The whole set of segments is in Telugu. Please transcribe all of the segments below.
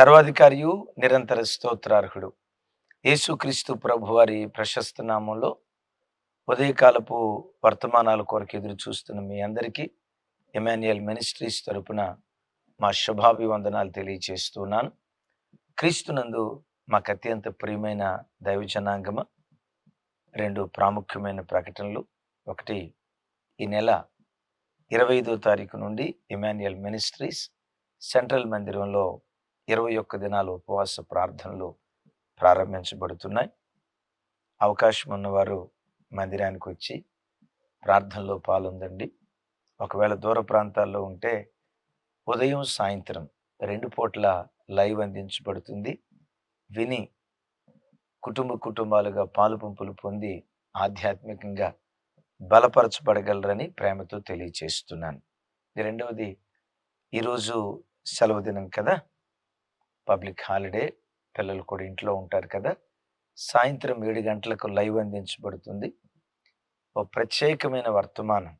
సర్వాధికారియు నిరంతర స్తోత్రార్హుడు. యేసుక్రీస్తు ప్రభువారి ప్రశస్త నామంలో ఉదయకాలపు వర్తమానాల కొరకు ఎదురు చూస్తున్న మీ అందరికీ ఎమాన్యుయల్ మినిస్ట్రీస్ తరపున మా శుభాభివందనాలు తెలియజేస్తున్నాను క్రీస్తునందు మాకు అత్యంత ప్రియమైన దైవజనాంగమ రెండు ప్రాముఖ్యమైన ప్రకటనలు. ఒకటి ఈ నెల ఇరవై ఐదో తారీఖు నుండి ఇమాన్యుయల్ మినిస్ట్రీస్ సెంట్రల్ మందిరంలో ఇరవై ఒక్క దినాలు ఉపవాస ప్రార్థనలు ప్రారంభించబడుతున్నాయి. అవకాశం ఉన్నవారు మందిరానికి వచ్చి ప్రార్థనలో పాల్గొందండి ఒకవేళ దూర ప్రాంతాల్లో ఉంటే ఉదయం సాయంత్రం రెండు పూట్ల లైవ్ అందించబడుతుంది. విని కుటుంబ కుటుంబాలుగా పాలు పంపులు పొంది ఆధ్యాత్మికంగా బలపరచబడగలరని ప్రేమతో తెలియచేస్తున్నాను. రెండవది ఈరోజు సెలవు దినం కదా? పబ్లిక్ హాలిడే పిల్లలు కూడా ఇంట్లో ఉంటారు కదా. సాయంత్రం ఏడు గంటలకు లైవ్ అందించబడుతుంది. ఓ ప్రత్యేకమైన వర్తమానం.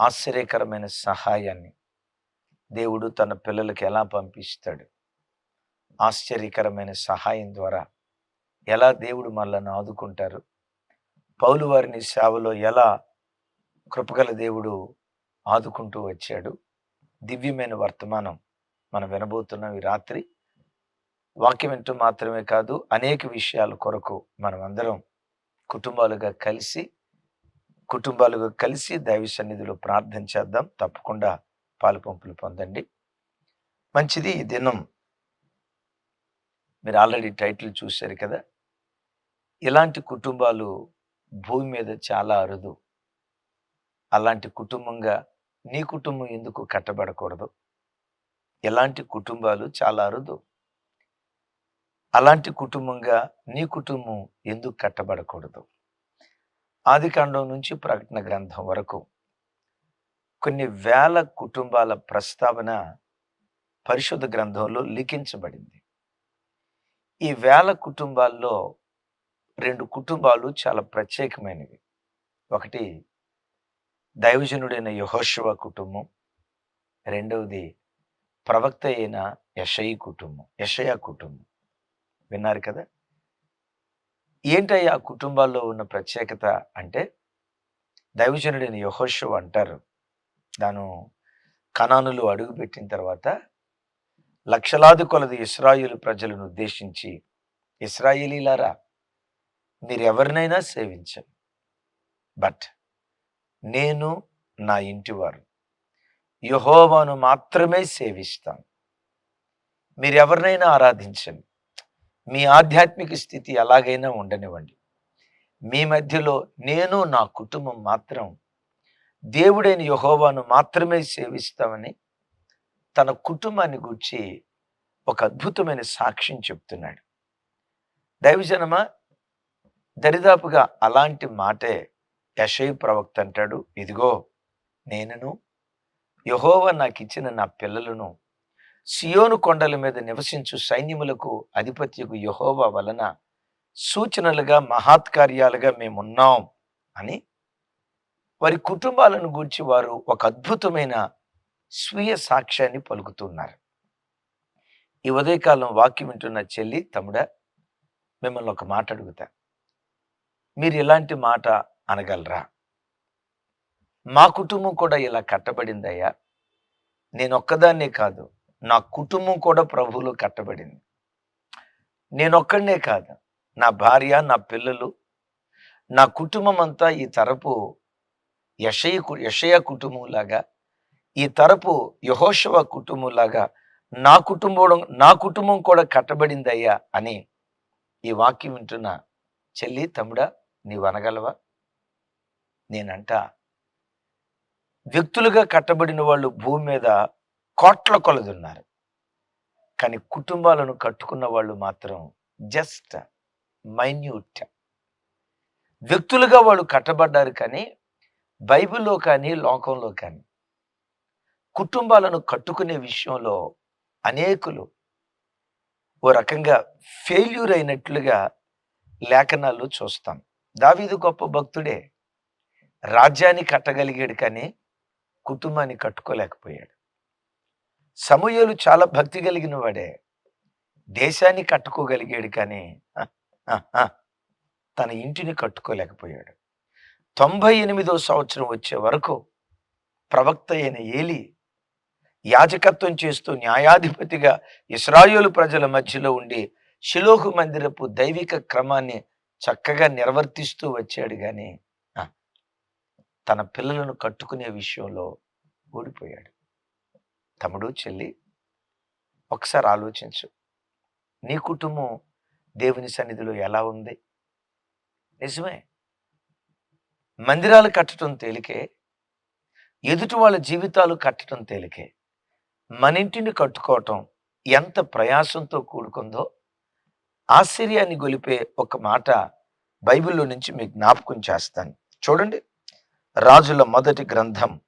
ఆశ్చర్యకరమైన సహాయాన్ని దేవుడు తన పిల్లలకి ఎలా పంపిస్తాడు? ఆశ్చర్యకరమైన సహాయం ద్వారా ఎలా దేవుడు మనల్ని ఆదుకుంటారు? పౌలు వారిని సేవలో ఎలా కృపగల దేవుడు ఆదుకుంటూ వచ్చాడు? దివ్యమైన వర్తమానం. మనం వినబోతున్నాం ఈ రాత్రి. వాక్యం వింటూ మాత్రమే కాదు అనేక విషయాల కొరకు మనం అందరం కుటుంబాలుగా కలిసి కుటుంబాలుగా కలిసి దైవ సన్నిధిలో ప్రార్థన చేద్దాం. తప్పకుండా పాలు పంపులు పొందండి. మంచిది ఈ దినం. మీరు ఆల్రెడీ టైటిల్ చూశారు కదా? ఇలాంటి కుటుంబాలు భూమి మీద చాలా అరుదు. అలాంటి కుటుంబంగా నీ కుటుంబం ఎందుకు కట్టబడకూడదు? ఎలాంటి కుటుంబాలు చాలా అరుదు. అలాంటి కుటుంబంగా నీ కుటుంబం ఎందుకు కట్టబడకూడదు? ఆదికాండం నుంచి ప్రకటన గ్రంథం వరకు కొన్ని వేల కుటుంబాల ప్రస్తావన పరిశుద్ధ గ్రంథంలో లిఖించబడింది. ఈ వేల కుటుంబాల్లో రెండు కుటుంబాలు చాలా ప్రత్యేకమైనవి. ఒకటి దైవజనుడైన యహోశివ కుటుంబం. రెండవది ప్రవక్త అయిన యషయి కుటుంబం యషయ కుటుంబం. విన్నారు కదా? ఏంటయ్య ఆ కుటుంబాల్లో ఉన్న ప్రత్యేకత అంటే దైవజనుడైన యహోషు అంటారు. దాను కణానులు అడుగుపెట్టిన తర్వాత లక్షలాది కొలది ఇస్రాయులు ప్రజలను ఉద్దేశించి ఇస్రాయిలీలారా మీరు ఎవరినైనా సేవించండి. బట్ నేను నా ఇంటివారు. యహోవాను మాత్రమే సేవిస్తాను మీరు ఎవరినైనా ఆరాధించండి. మీ ఆధ్యాత్మిక స్థితి ఎలాగైనా ఉండనివ్వండి. మీ మధ్యలో నేను నా కుటుంబం మాత్రం దేవుడైన యహోవాను మాత్రమే సేవిస్తామని తన కుటుంబాన్ని గురించి ఒక అద్భుతమైన సాక్ష్యం చెప్తున్నాడు. దైవజనమ దరిదాపుగా అలాంటి మాటే యశై ప్రవక్త అంటాడు ఇదిగో నేనును యహోవ నాకు ఇచ్చిన నా పిల్లలను సియోను కొండల మీద నివసించు సైన్యములకు అధిపత్యకు యహోవ వలన సూచనలుగా మహాత్కార్యాలుగా మేమున్నాం అని వారి కుటుంబాలను గూర్చి వారు ఒక అద్భుతమైన స్వీయ సాక్ష్యాన్ని పలుకుతున్నారు. ఈ ఉదయకాలం వాక్యం వింటున్న చెల్లి తమ్ముడ మిమ్మల్ని ఒక మాట అడుగుతా మీరు ఇలాంటి మాట అనగలరా? మా కుటుంబం కూడా ఇలా కట్టబడిందయ్యా. నేను ఒక్కదాన్నే కాదు నా కుటుంబం కూడా ప్రభువులో కట్టబడింది. నేనొక్కడనే కాదు నా భార్య నా పిల్లలు నా కుటుంబం అంతా ఈ తరపు యషయ యషయ కుటుంబంలాగా ఈ తరపు యహోశవ కుటుంబంలాగా నా కుటుంబం నా కుటుంబం కూడా కట్టబడిందయ్యా అని ఈ వాక్యం వింటున్న చెల్లి తమ్ముడా నీవు అనగలవా నేనంటా వ్యక్తులుగా కట్టబడిన వాళ్ళు భూమి మీద కోట్ల కొలదున్నారు. కానీ కుటుంబాలను కట్టుకున్న వాళ్ళు మాత్రం జస్ట్ మైన్యూట్. వ్యక్తులుగా వాళ్ళు కట్టబడ్డారు కానీ బైబిల్లో కానీ లోకంలో కానీ కుటుంబాలను కట్టుకునే విషయంలో అనేకులు ఓ రకంగా ఫెయిల్యూర్ అయినట్లుగా లేఖనాలు చూస్తాం. దావీదు గొప్ప భక్తుడే. రాజ్యాన్ని కట్టగలిగాడు కానీ కుటుంబాన్ని కట్టుకోలేకపోయాడు. సమూయేలు చాలా భక్తి కలిగిన వాడే దేశాన్ని కట్టుకోగలిగాడు కానీ ఆ, ఆ, తన ఇంటిని కట్టుకోలేకపోయాడు. తొంభై ఎనిమిదో సంవత్సరం వచ్చే వరకు ప్రవక్త అయిన ఏలి యాజకత్వం చేస్తూ న్యాయాధిపతిగా ఇస్రాయోలు ప్రజల మధ్యలో ఉండి శిలోహు మందిరపు దైవిక క్రమాన్ని చక్కగా నిర్వర్తిస్తూ వచ్చాడు కానీ తన పిల్లలను కట్టుకునే విషయంలో ఓడిపోయాడు తమ్ముడు చెల్లి ఒకసారి ఆలోచించు. నీ కుటుంబం దేవుని సన్నిధిలో ఎలా ఉంది? నిజమే. మందిరాలు కట్టడం తేలికే ఎదుటి వాళ్ళ జీవితాలు కట్టడం తేలికే. మన ఇంటిని కట్టుకోవటం ఎంత ప్రయాసంతో కూడుకుందో ఆశ్చర్యాన్ని గొలిపే ఒక మాట బైబిల్లో నుంచి మీకు జ్ఞాపకం చేస్తాను. చూడండి. రాజుల మొదటి గ్రంథం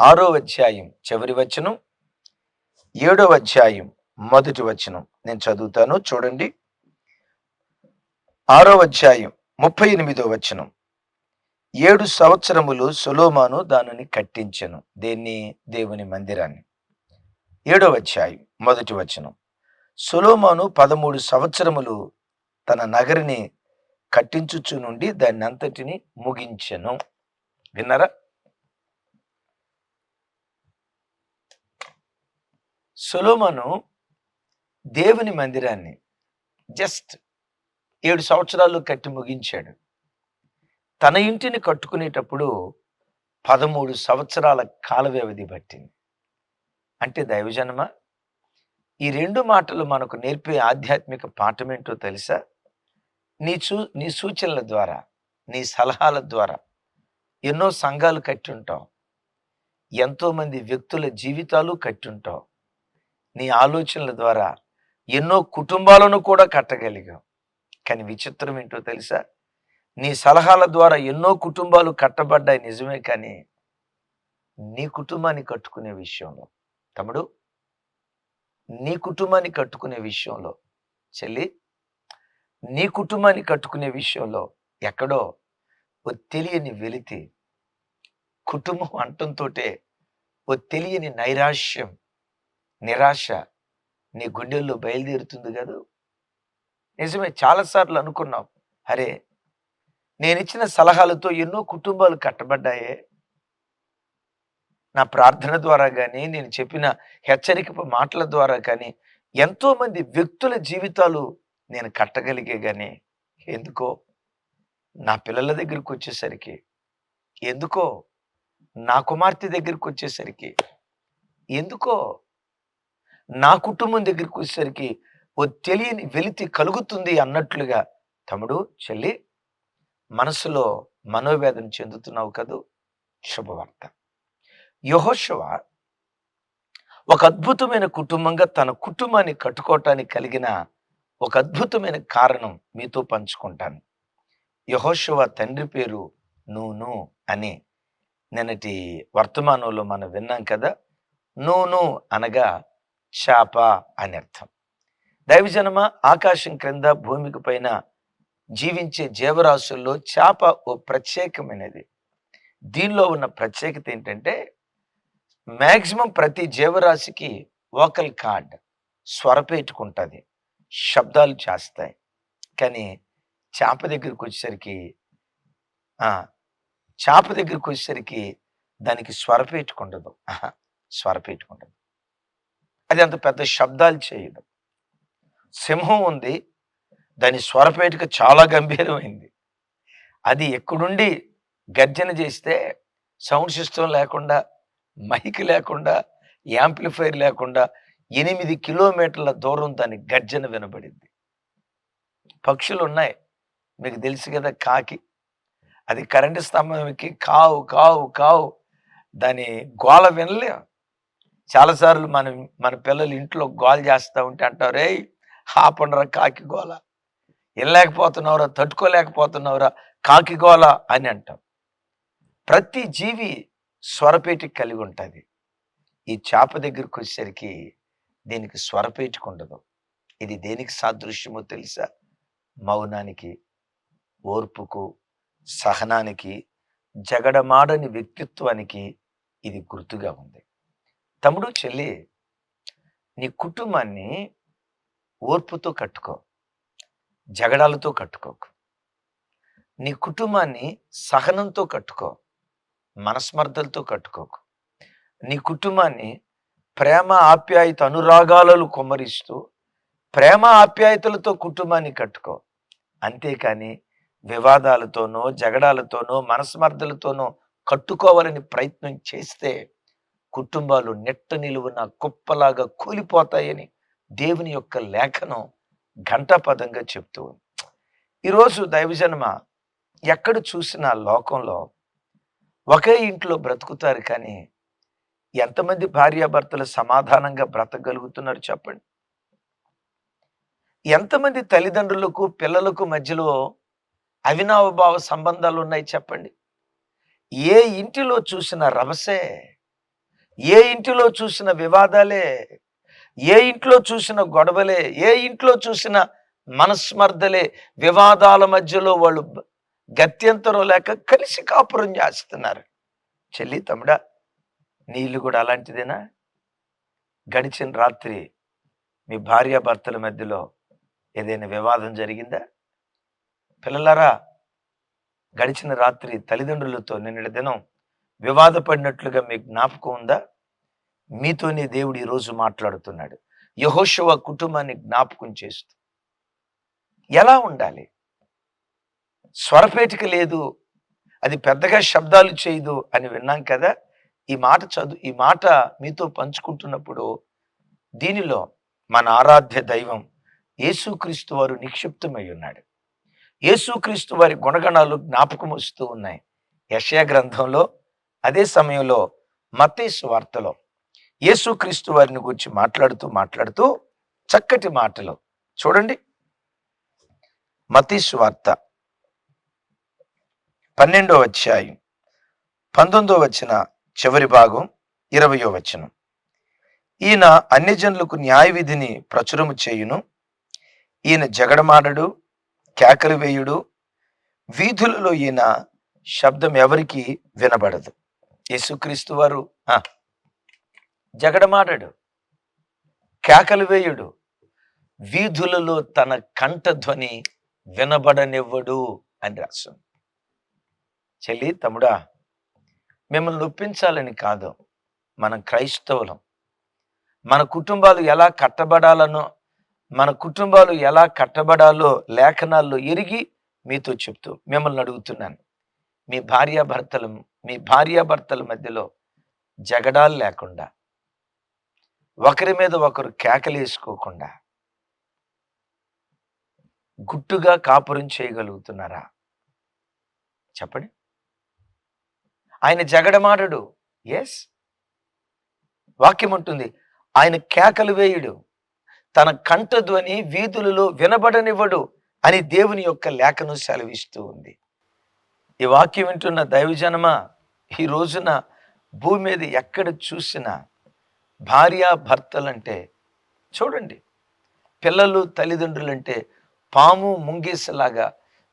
ఆరో అధ్యాయం చివరి వచనం ఏడో అధ్యాయం మొదటి వచనం. నేను చదువుతాను చూడండి. ఆరో అధ్యాయం ముప్పై ఎనిమిదో వచనం. ఏడు సంవత్సరములు సులోమాను దానిని కట్టించను దేన్ని? దేవుని మందిరాన్ని. ఏడో అధ్యాయం మొదటి వచనం. సులోమాను పదమూడు సంవత్సరములు తన నగరిని కట్టించుచు నుండి దాన్ని అంతటిని ముగించెను. విన్నారా? సులోమను దేవుని మందిరాన్ని జస్ట్ ఏడు సంవత్సరాలు కట్టి ముగించాడు. తన ఇంటిని కట్టుకునేటప్పుడు పదమూడు సంవత్సరాల కాల వ్యవధి పట్టింది. అంటే దైవజనమ? ఈ రెండు మాటలు మనకు నేర్పే ఆధ్యాత్మిక పాఠం ఏంటో తెలుసా? నీ చూ నీ సూచనల ద్వారా నీ సలహాల ద్వారా ఎన్నో సంఘాలు కట్టుంటావు. ఎంతోమంది వ్యక్తుల జీవితాలు కట్టుంటావు. నీ ఆలోచనల ద్వారా ఎన్నో కుటుంబాలను కూడా కట్టగలిగావు. కానీ విచిత్రం ఏంటో తెలుసా? నీ సలహాల ద్వారా ఎన్నో కుటుంబాలు కట్టబడ్డాయి నిజమే కానీ నీ కుటుంబాన్ని కట్టుకునే విషయంలో. తమ్ముడు నీ కుటుంబాన్ని కట్టుకునే విషయంలో చెల్లి నీ కుటుంబాన్ని కట్టుకునే విషయంలో ఎక్కడో ఓ తెలియని వెలితి కుటుంబం అంటంతో ఓ తెలియని నైరాశ్యం నిరాశ నీ గుండెల్లో బయలుదేరుతుంది కదా. నిజమే చాలాసార్లు అనుకున్నాం అరే నేను ఇచ్చిన సలహాలతో ఎన్నో కుటుంబాలు కట్టబడ్డాయే. నా ప్రార్థన ద్వారా కానీ నేను చెప్పిన హెచ్చరిక మాటల ద్వారా కానీ ఎంతో మంది వ్యక్తుల జీవితాలు నేను కట్టగలిగే కానీ ఎందుకో నా పిల్లల దగ్గరికి వచ్చేసరికి ఎందుకో నా కుమార్తె దగ్గరికి వచ్చేసరికి ఎందుకో నా కుటుంబం దగ్గరికి వచ్చేసరికి ఓ తెలియని వెలితి కలుగుతుంది అన్నట్లుగా తమ్ముడు చెల్లి మనసులో మనోవేదన చెందుతున్నావు కదూ? శుభవార్త. యహోశవ ఒక అద్భుతమైన కుటుంబంగా తన కుటుంబాన్ని కట్టుకోవటానికి కలిగిన ఒక అద్భుతమైన కారణం మీతో పంచుకుంటాను. యహోశివ తండ్రి పేరు నూను అని నిన్నటి వర్తమానంలో మనం విన్నాం కదా నూను అనగా చాప అని అర్థం. దైవజనమ ఆకాశం క్రింద భూమికి పైన జీవించే జీవరాశుల్లో చేప ఓ ప్రత్యేకమైనది. దీనిలో ఉన్న ప్రత్యేకత ఏంటంటే మ్యాక్సిమం ప్రతి జీవరాశికి వోకల్ కార్డ్ స్వరపేటుకుంటుంది. శబ్దాలు చేస్తాయి. కానీ చేప దగ్గరికి వచ్చేసరికి చేప దగ్గరికి వచ్చేసరికి దానికి స్వరపేటుకుండదు. స్వరపేటుకుండదు. అది అంత పెద్ద శబ్దాలు చేయదు. సింహం ఉంది. దాని స్వరపేటిక చాలా గంభీరమైంది. అది ఎక్కడుండి గర్జన చేస్తే సౌండ్ సిస్టమ్ లేకుండా మైక్ లేకుండా యాంప్లిఫైర్ లేకుండా ఎనిమిది కిలోమీటర్ల దూరం దాని గర్జన వినబడింది. పక్షులు ఉన్నాయి మీకు తెలుసు కదా కాకి. అది కరెంటు స్తంభంకి కావు కావు కావు. దాని గోల వినలే. చాలాసార్లు మనం మన పిల్లలు ఇంట్లో గోల చేస్తూ ఉంటే అంటారే రే కాకి గోల. వెళ్ళలేకపోతున్నావురా తట్టుకోలేకపోతున్నావురా కాకి గోల అని అంటాం. ప్రతి జీవి స్వరపేటికి కలిగి ఉంటుంది. ఈ చేప దగ్గరికి వచ్చేసరికి దీనికి స్వరపేటికుండదు ఇది దేనికి సాదృశ్యమో తెలుసా? మౌనానికి ఓర్పుకు సహనానికి జగడమాడని వ్యక్తిత్వానికి ఇది గుర్తుగా ఉంది. తమ్ముడు చెల్లి నీ కుటుంబాన్ని ఓర్పుతో కట్టుకో జగడాలతో కట్టుకోకు. నీ కుటుంబాన్ని సహనంతో కట్టుకో మనస్మర్థలతో కట్టుకోకు. నీ కుటుంబాన్ని ప్రేమ ఆప్యాయత అనురాగాలను కుమ్మరిస్తూ ప్రేమ ఆప్యాయతలతో కుటుంబాన్ని కట్టుకో. అంతేకాని వివాదాలతోనో జగడాలతోనో మనస్మర్థలతోనో కట్టుకోవాలని ప్రయత్నం చేస్తే కుటుంబాలు నెట్ట నిలువున కుప్పలాగా కూలిపోతాయని దేవుని యొక్క లేఖనం ఘంటాపదంగా చెప్తూ ఉంది. ఈరోజు దైవజన్మ ఎక్కడ చూసినా లోకంలో ఒకే ఇంట్లో బ్రతుకుతారు కానీ ఎంతమంది భార్యాభర్తలు సమాధానంగా బ్రతకగలుగుతున్నారు చెప్పండి. ఎంతమంది తల్లిదండ్రులకు పిల్లలకు మధ్యలో అవినావభావ సంబంధాలు ఉన్నాయి చెప్పండి. ఏ ఇంటిలో చూసిన రవసే ఏ ఇంటిలో చూసిన వివాదాలే? ఏ ఇంట్లో చూసిన గొడవలే? ఏ ఇంట్లో చూసిన మనస్మర్ధలే వివాదాల మధ్యలో వాళ్ళు గత్యంతరం లేక కలిసి కాపురం చేస్తున్నారు. చెల్లి తమ్ముడా నీ ఇల్లు కూడా అలాంటిదేనా? గడిచిన రాత్రి మీ భార్యాభర్తల మధ్యలో ఏదైనా వివాదం జరిగిందా? పిల్లలారా గడిచిన రాత్రి తల్లిదండ్రులతో నిన్నటి దినం వివాదపడినట్లుగా మీకు జ్ఞాపకం ఉందా? మీతోనే దేవుడు ఈరోజు మాట్లాడుతున్నాడు. యహోశవ కుటుంబాన్ని జ్ఞాపకం చేస్తూ. ఎలా ఉండాలి? స్వరపేటిక లేదు. అది పెద్దగా శబ్దాలు చేయదు అని విన్నాం కదా? ఈ మాట చదువు ఈ మాట మీతో పంచుకుంటున్నప్పుడు దీనిలో మన ఆరాధ్య దైవం యేసుక్రీస్తు వారు నిక్షిప్తమై ఉన్నాడు. యేసుక్రీస్తు వారి గుణగణాలు జ్ఞాపకం వస్తూ ఉన్నాయి. యషయా గ్రంథంలో అదే సమయంలో మతేసు వార్తలో యేసుక్రీస్తు వారిని గురించి మాట్లాడుతూ మాట్లాడుతూ చక్కటి మాటలు. చూడండి. మతీసు వార్త పన్నెండో అధ్యాయం పంతొమ్మిదో వచ్చిన చివరి భాగం ఇరవయో వచనం. ఈయన అన్యజనులకు న్యాయ విధిని ప్రచురము చేయును. ఈయన జగడమాడడు కేకలు వేయుడు వీధులలో ఈయన శబ్దం ఎవరికి వినబడదు. యేసుక్రీస్తు వారు ఆ, జగడమాడడు కేకలు వేయుడు వీధులలో తన కంఠధ్వని వినబడనివ్వడు అని రాస్తుంది చెల్లి తమ్ముడా మిమ్మల్ని ఒప్పించాలని కాదు. మనం క్రైస్తవులం. మన కుటుంబాలు ఎలా కట్టబడాలనో మన కుటుంబాలు ఎలా కట్టబడాలో లేఖనాల్లో ఎరిగి మీతో చెప్తూ మిమ్మల్ని అడుగుతున్నాను. మీ భార్యాభర్తల మీ భార్యాభర్తల మధ్యలో జగడాలు లేకుండా ఒకరి మీద ఒకరు కేకలేసుకోకుండా గుట్టుగా కాపురం చేయగలుగుతున్నారా? చెప్పండి. ఆయన జగడమాడడు ఎస్ వాక్యం ఉంటుంది ఆయన కేకలు వేయుడు. తన కంఠధ్వని వీధులలో వినబడనివ్వడు అని దేవుని యొక్క లేఖను సెలవిస్తూ ఉంది. ఈ వాక్యం వింటున్న దైవజనమ ఈ రోజున భూమి మీద ఎక్కడ చూసినా భార్య భర్తలంటే చూడండి పిల్లలు తల్లిదండ్రులంటే పాము ముంగీసలాగా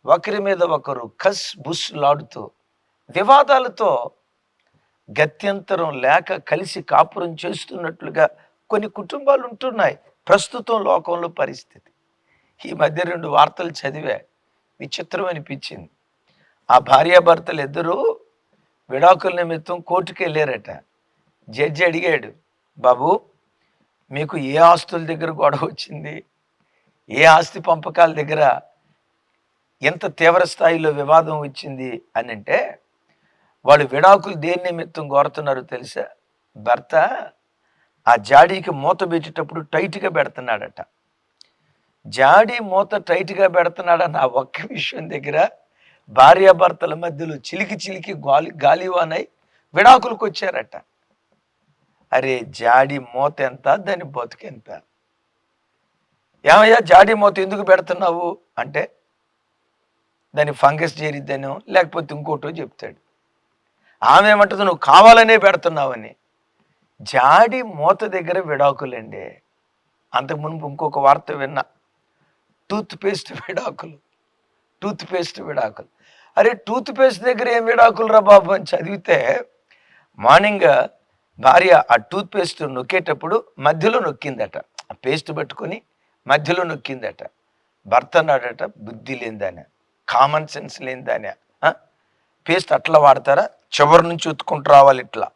ఒకరి మీద ఒకరు కస్ బుస్లాడుతూ వివాదాలతో గత్యంతరం లేక కలిసి కాపురం చేస్తున్నట్లుగా కొన్ని కుటుంబాలు ఉంటున్నాయి. ప్రస్తుతం లోకంలో పరిస్థితి. ఈ మధ్య రెండు వార్తలు చదివా. విచిత్రం అనిపించింది. ఆ భార్యాభర్తలు ఇద్దరూ విడాకుల నిమిత్తం కోర్టుకు వెళ్ళారట జడ్జి అడిగాడు బాబు మీకు ఏ ఆస్తుల దగ్గర గొడవ వచ్చింది? ఏ ఆస్తి పంపకాల దగ్గర ఎంత తీవ్ర స్థాయిలో వివాదం వచ్చింది? అని అంటే వాళ్ళు విడాకులు దేని నిమిత్తం కోరుతున్నారో తెలుసా? భర్త ఆ జాడీకి మూత పెట్టేటప్పుడు టైట్గా పెడుతున్నాడట. జాడీ మూత టైట్గా పెడుతున్నాడన్న ఆ ఒక్క విషయం దగ్గర భార్యాభర్తల మధ్యలో చిలికి చిలికి గాలి గాలివానై విడాకులకు వచ్చారట. అరే జాడి మూత ఎంత? దాని బతుకెంత? ఏమయ్యా జాడి మూత ఎందుకు పెడుతున్నావు? అంటే దాని ఫంగస్ చేరిద్దనో లేకపోతే ఇంకోటో చెప్తాడు. ఆమె ఏమంటుంది నువ్వు కావాలనే పెడుతున్నావని. జాడి మూత దగ్గర విడాకులండి. అంతకు మునుపు ఇంకొక వార్త విన్నా. టూత్ పేస్ట్ విడాకులు. టూత్ పేస్ట్ విడాకులు. అరే టూత్ పేస్ట్ దగ్గర ఏం విడాకులు రా బాబు అని చదివితే మార్నింగ్ భార్య ఆ టూత్ పేస్ట్ నొక్కేటప్పుడు మధ్యలో నొక్కిందట. ఆ పేస్ట్ పట్టుకొని మధ్యలో నొక్కిందట. భర్త అన్నాడట బుద్ధి లేనిదానే కామన్ సెన్స్ లేదానే పేస్ట్ అట్లా వాడతారా? చివరి నుంచి ఉత్తుకుంటూ రావాలి ఇట్లా.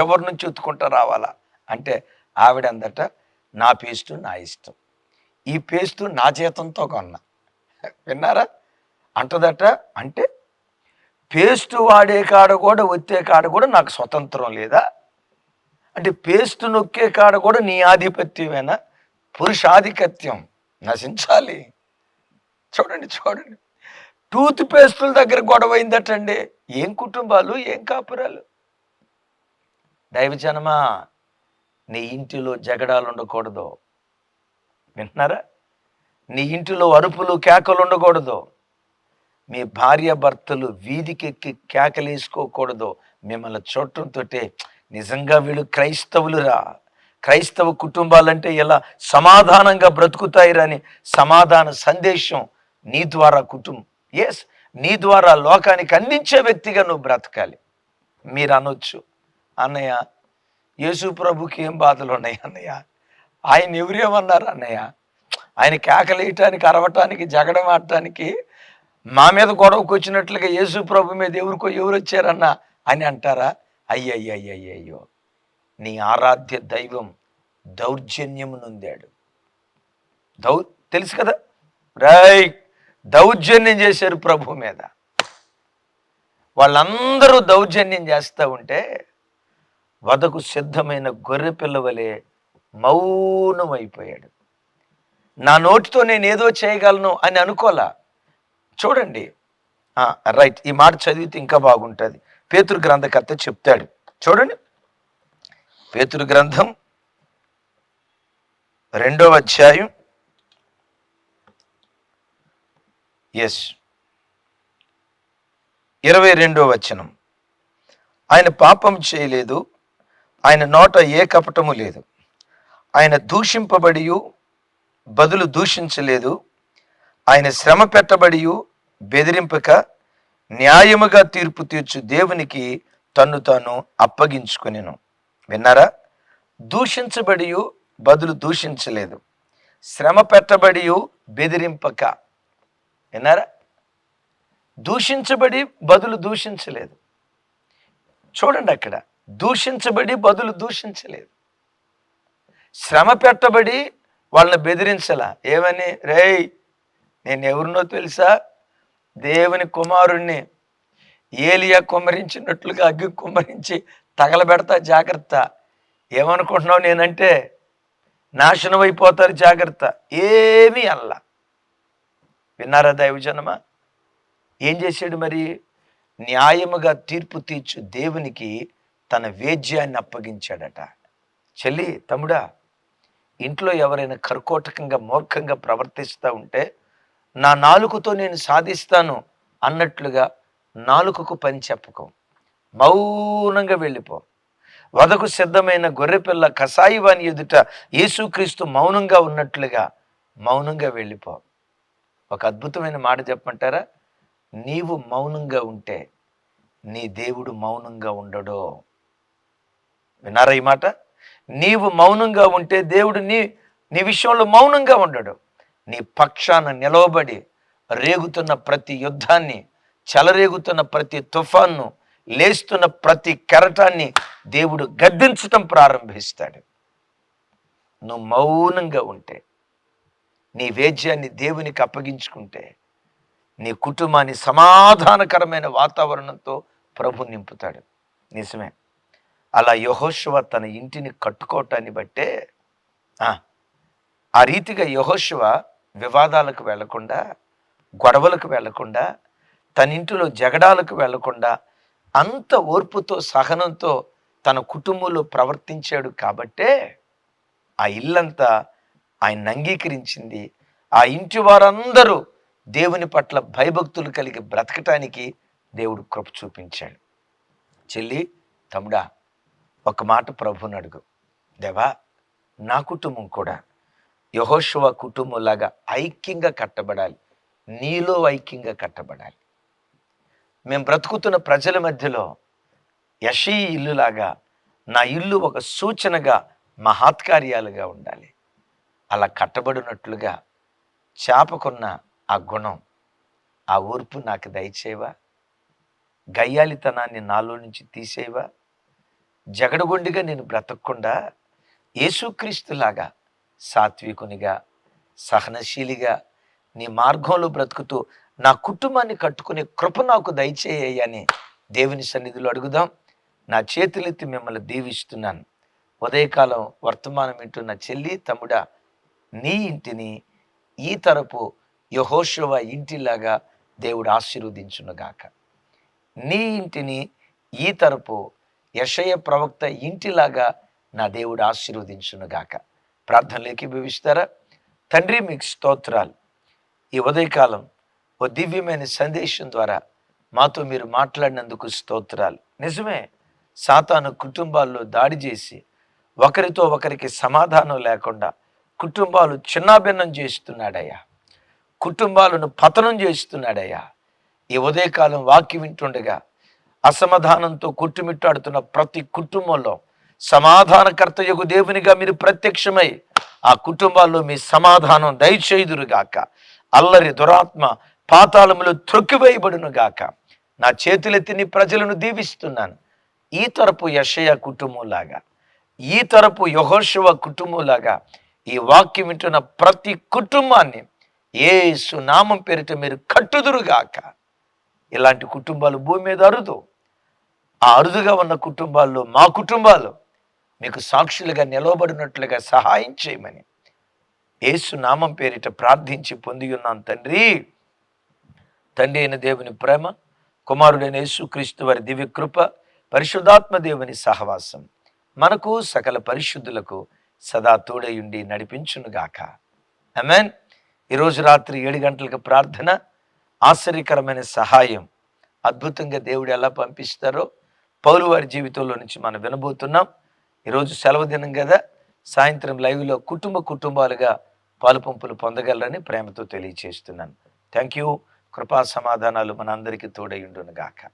చివరి నుంచి ఉత్తుకుంటూ రావాలా? అంటే ఆవిడ అందట నా పేస్టు నా ఇష్టం. ఈ పేస్టు నా జీతంతో కొన్నా. విన్నారా? అంటదట అంటే పేస్ట్ వాడే కాడ కూడా వచ్చే కాడ కూడా నాకు స్వతంత్రం లేదా? అంటే పేస్ట్ నొక్కే కాడ కూడా నీ ఆధిపత్యమేనా? పురుషాధిపత్యం. నశించాలి. చూడండి చూడండి. టూత్ పేస్టుల దగ్గర గొడవ అయిందటండి. ఏం కుటుంబాలు ఏం కాపురాలు? దైవజనమా నీ ఇంటిలో జగడాలు ఉండకూడదు. వింటున్నారా నీ ఇంటిలో అరుపులు కేకలు ఉండకూడదు. మీ భార్య భర్తలు వీధికెక్కి కేకలేసుకోకూడదు మిమ్మల్ని చూడటంతో నిజంగా వీళ్ళు క్రైస్తవులురా. క్రైస్తవ కుటుంబాలంటే ఎలా సమాధానంగా బ్రతుకుతాయి రాని సమాధాన సందేశం నీ ద్వారా కుటుంబం ఎస్ నీ ద్వారా లోకానికి అందించే వ్యక్తిగా నువ్వు బ్రతకాలి. మీరు అనొచ్చు. అన్నయ్య యేసు ప్రభుకి ఏం బాధలు ఉన్నాయి అన్నయ్య? ఆయన ఎవరేమన్నారు అన్నయ్య? ఆయన కేకలేయటానికి అరవటానికి జగడం ఆడటానికి మా మీద గొడవకు వచ్చినట్లుగా యేసు ప్రభు మీద ఎవరికో ఎవరు వచ్చారన్న అని అంటారా? అయ్యయ్యయ్యయ్యో నీ ఆరాధ్య దైవం దౌర్జన్యము నొందాడు. దౌ తెలుసు కదా? రై దౌర్జన్యం చేశారు ప్రభు మీద. వాళ్ళందరూ దౌర్జన్యం చేస్తూ ఉంటే వదకు సిద్ధమైన గొర్రె పిల్లవలే మౌనమైపోయాడు. నా నోటితో నేను ఏదో చేయగలను అని అనుకోలా? చూడండి. రైట్. ఈ మాట చదివితే ఇంకా బాగుంటుంది. పేతురు గ్రంథకర్త చెప్తాడు. చూడండి. పేతురు గ్రంథం రెండవ అధ్యాయం ఎస్ ఇరవై రెండో వచనం. ఆయన పాపం చేయలేదు. ఆయన నోట ఏ కపటము లేదు. ఆయన దూషింపబడి బదులు దూషించలేదు. ఆయన శ్రమ పెట్టబడి బెదిరింపక న్యాయముగా తీర్పు తీర్చు దేవునికి తన్ను తాను అప్పగించుకునేను. విన్నారా? దూషించబడి బదులు దూషించలేదు. శ్రమ పెట్టబడి బెదిరింపక. విన్నారా? దూషించబడి బదులు దూషించలేదు. చూడండి అక్కడ. దూషించబడి బదులు దూషించలేదు. శ్రమ పెట్టబడి వాళ్ళని బెదిరించలా. ఏమని? రేయ్ నేను ఎవరినో తెలుసా? దేవుని కుమారుణ్ణి ఏలియా కుమ్మరించినట్లుగా అగ్గి కుమ్మరించి తగలబెడతా జాగ్రత్త. ఏమనుకుంటున్నావు నేనంటే నాశనం అయిపోతారు జాగ్రత్త. ఏమీ అల్లా విన్నారా దైవజనమా? ఏం చేశాడు మరి? న్యాయముగా తీర్పు తీర్చు దేవునికి తన వేద్యాన్ని అప్పగించాడట. చెల్లి తమ్ముడా ఇంట్లో ఎవరైనా కర్కోటకంగా మూర్ఖంగా ప్రవర్తిస్తూ ఉంటే నా నాలుకతో నేను సాధిస్తాను అన్నట్లుగా నాలుకకు పని చెప్పకం. మౌనంగా వెళ్ళిపో. వదకు సిద్ధమైన గొర్రెపిల్ల కసాయివాని ఎదుట యేసుక్రీస్తు మౌనంగా ఉన్నట్లుగా మౌనంగా వెళ్ళిపో. ఒక అద్భుతమైన మాట చెప్పమంటారా? నీవు మౌనంగా ఉంటే నీ దేవుడు మౌనంగా ఉండడో. విన్నారా ఈ మాట? నీవు మౌనంగా ఉంటే దేవుడు నీ నీ విషయంలో మౌనంగా ఉండడు. నీ పక్షాన నిలవబడి రేగుతున్న ప్రతి యుద్ధాన్ని చెలరేగుతున్న ప్రతి తుఫాన్ను లేస్తున్న ప్రతి కెరటాన్ని దేవుడు గద్దించటం ప్రారంభిస్తాడు. నువ్వు మౌనంగా ఉంటే నీ వేద్యాన్ని దేవునికి అప్పగించుకుంటే నీ కుటుంబాన్ని సమాధానకరమైన వాతావరణంతో ప్రభు నింపుతాడు. నిజమే. అలా యహోశివ తన ఇంటిని కట్టుకోవటాన్ని బట్టే ఆ రీతిగా యహోశివ వివాదాలకు వెళ్ళకుండా గొడవలకు వెళ్ళకుండా తన ఇంటిలో జగడాలకు వెళ్ళకుండా అంత ఓర్పుతో సహనంతో తన కుటుంబంలో ప్రవర్తించాడు కాబట్టే ఆ ఇల్లంతా ఆయన అంగీకరించింది. ఆ ఇంటి వారందరూ దేవుని పట్ల భయభక్తులు కలిగి బ్రతకటానికి దేవుడు కృప చూపించాడు. చెల్లి తమ్ముడా ఒక మాట ప్రభుని అడుగు. దేవా నా కుటుంబం కూడా యహోశివ కుటుంబంలాగా ఐక్యంగా కట్టబడాలి. నీలో ఐక్యంగా కట్టబడాలి. మేము బ్రతుకుతున్న ప్రజల మధ్యలో యషీ ఇల్లులాగా నా ఇల్లు ఒక సూచనగా మహాత్కార్యాలుగా ఉండాలి. అలా కట్టబడినట్లుగా చేపకున్న ఆ గుణం ఆ ఓర్పు నాకు దయచేవా గయ్యాలితనాన్ని నాలో నుంచి తీసేవా జగడగొండిగా నేను బ్రతకకుండా యేసుక్రీస్తులాగా సాత్వికునిగా సహనశీలిగా నీ మార్గంలో బ్రతుకుతూ నా కుటుంబాన్ని కట్టుకునే కృప నాకు దయచేయని దేవుని సన్నిధిలో అడుగుదాం. నా చేతులెత్తి మిమ్మల్ని దీవిస్తున్నాను. ఉదయకాలం వర్తమానం వింటున్న చెల్లి తమ్ముడా నీ ఇంటిని ఈ తరపు యహోశవ ఇంటిలాగా దేవుడు ఆశీర్వదించునుగాక. నీ ఇంటిని ఈ తరపు యషయ ప్రవక్త ఇంటిలాగా నా దేవుడు ఆశీర్వదించునుగాక. ప్రార్థనలోకి భవిస్తారా తండ్రి మీకు స్తోత్రాలు. ఈ ఉదయకాలం ఓ దివ్యమైన సందేశం ద్వారా మాతో మీరు మాట్లాడినందుకు స్తోత్రాలు. నిజమే సాతాను కుటుంబాల్లో దాడి చేసి ఒకరితో ఒకరికి సమాధానం లేకుండా కుటుంబాలు చిన్నాభిన్నం చేస్తున్నాడయ్యా. కుటుంబాలను పతనం చేస్తున్నాడయ్యా. ఈ ఉదయకాలం వాక్యం వింటుండగా అసమాధానంతో కొట్టుమిట్టాడుతున్న ప్రతి కుటుంబంలో సమాధానకర్త యొక్క దేవునిగా మీరు ప్రత్యక్షమై ఆ కుటుంబాల్లో మీ సమాధానం దయచేయుదురుగాక. అల్లరి దురాత్మ పాతాళములు త్రొక్కివేయబడునుగాక. నా చేతులెత్తి నీ ప్రజలను దీవిస్తున్నాను. ఈ తరపు యషయ కుటుంబంలాగా ఈ తరపు యహోశివ కుటుంబంలాగా ఈ వాక్యం వింటున్న ప్రతి కుటుంబాన్ని ఏసు నామం పేరిట మీరు కట్టుదురుగాక. ఇలాంటి కుటుంబాలు భూమి మీద అరుదు. ఆ అరుదుగా ఉన్న కుటుంబాల్లో మా కుటుంబాలు మీకు సాక్షులుగా నిలవబడినట్లుగా సహాయం చేయమని ఏసు నామం పేరిట ప్రార్థించి పొంది ఉన్నాను తండ్రి. తండ్రి అయిన దేవుని ప్రేమ కుమారుడైన యేసుక్రీస్తు వారి దివ్య కృప పరిశుద్ధాత్మ దేవుని సహవాసం మనకు సకల పరిశుద్ధులకు సదా తోడయుండి నడిపించునుగాక. అమెన్ ఈరోజు రాత్రి ఏడు గంటలకు ప్రార్థన ఆశ్చర్యకరమైన సహాయం అద్భుతంగా దేవుడు ఎలా పంపిస్తారో పౌరు వారి జీవితంలో నుంచి మనం వినబోతున్నాం. ఈరోజు సెలవు దినం కదా సాయంత్రం లైవ్లో కుటుంబ కుటుంబాలుగా పాలుపంపులు పొందగలరని ప్రేమతో తెలియచేస్తున్నాను. Thank you. కృపా సమాధానాలు మనందరికీ అందరికీ ఉండును గాక